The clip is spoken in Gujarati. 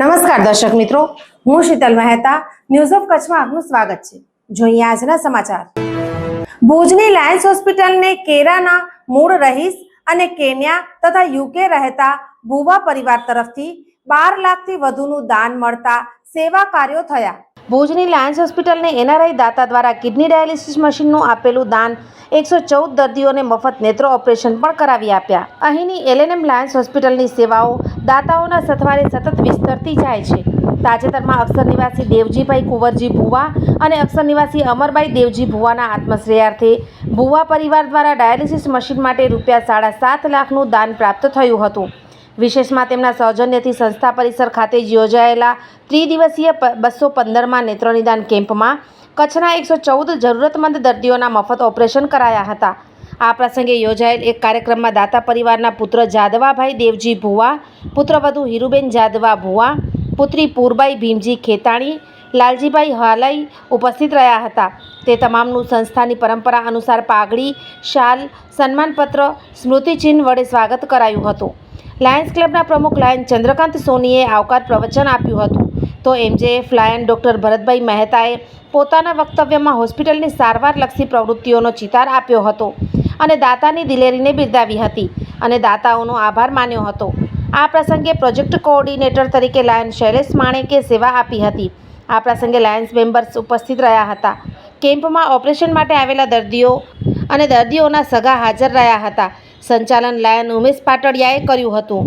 નમસ્કાર દર્શક મિત્રો, હું શીતલ મહેતા ન્યૂઝ ઓફ કચ્છમાં આપનું સ્વાગત છે. જોઈએ આજના સમાચાર. ભુજની લાયન્સ હોસ્પિટલને કેરાના મૂળ રહીશ અને કેન્યા તથા યુકે રહેતા ભુવા પરિવાર તરફથી બાર લાખથી વધુનું દાન મળતા સેવા કાર્યો થયા. ભુજની લાયન્સ હોસ્પિટલને એનઆરઆઈ દાતા દ્વારા કિડની ડાયાલિસિસ મશીનનું આપેલું દાન એકસો ચૌદ દર્દીઓને મફત નેત્ર ઓપરેશન પણ કરાવી આપ્યા. અહીંની એલએનએમ લાયન્સ હોસ્પિટલની સેવાઓ દાતાઓના સથવારે સતત વિસ્તરતી જાય છે. તાજેતરમાં અક્ષર નિવાસી દેવજીભાઈ કુંવરજી ભુવા અને અક્ષર નિવાસી અમરભાઈ દેવજી ભુવાના આત્મશ્રેયાર્થે ભુવા પરિવાર દ્વારા ડાયાલિસિસ મશીન માટે રૂપિયા સાડા સાત લાખનું દાન પ્રાપ્ત થયું હતું. વિશેષમાં તેમના સૌજન્યથી સંસ્થા પરિસર ખાતે યોજાયેલા ત્રિદિવસીય બસો પંદરમાં નેત્રનિદાન કેમ્પમાં કચ્છના એકસો ચૌદ જરૂરતમંદ દર્દીઓના મફત ઓપરેશન કરાયા હતા. આ પ્રસંગે યોજાયેલ એક કાર્યક્રમમાં દાતા પરિવારના પુત્ર જાદવાભાઈ દેવજી ભુવા પુત્રવધુ હિરુબેન જાદવા ભુવા, પુત્રી પૂરબાઈ ભીમજી ખેતાણી, લાલજીભાઈ હાલાઈ ઉપસ્થિત રહ્યા હતા. તે તમામનું સંસ્થાની પરંપરા અનુસાર પાઘડી, શાલ, સન્માનપત્ર, સ્મૃતિચિહ્ન વડે સ્વાગત કરાયું હતું. લાયન્સ ક્લબના પ્રમુખ લાયન ચંદ્રકાંત સોનીએ આવકાર પ્રવચન આપ્યું હતું. તો એમજેએફ લાયન ડૉક્ટર ભરતભાઈ મહેતાએ પોતાના વક્તવ્યમાં હોસ્પિટલની સારવારલક્ષી પ્રવૃત્તિઓનો ચિતાર આપ્યો હતો અને દાતાની દિલેરીને બિરદાવી હતી અને દાતાઓનો આભાર માન્યો હતો. આ પ્રસંગે પ્રોજેક્ટ કોઓર્ડિનેટર તરીકે લાયન શૈલેષ માણેકે સેવા આપી હતી. આ પ્રસંગે લાયન્સ મેમ્બર્સ ઉપસ્થિત રહ્યા હતા. કેમ્પમાં ઓપરેશન માટે આવેલા દર્દીઓ અને દર્દીઓના સગા હાજર રહ્યા હતા. સંચાલન લાયન ઉમેશ પાટડિયાએ કર્યું હતું.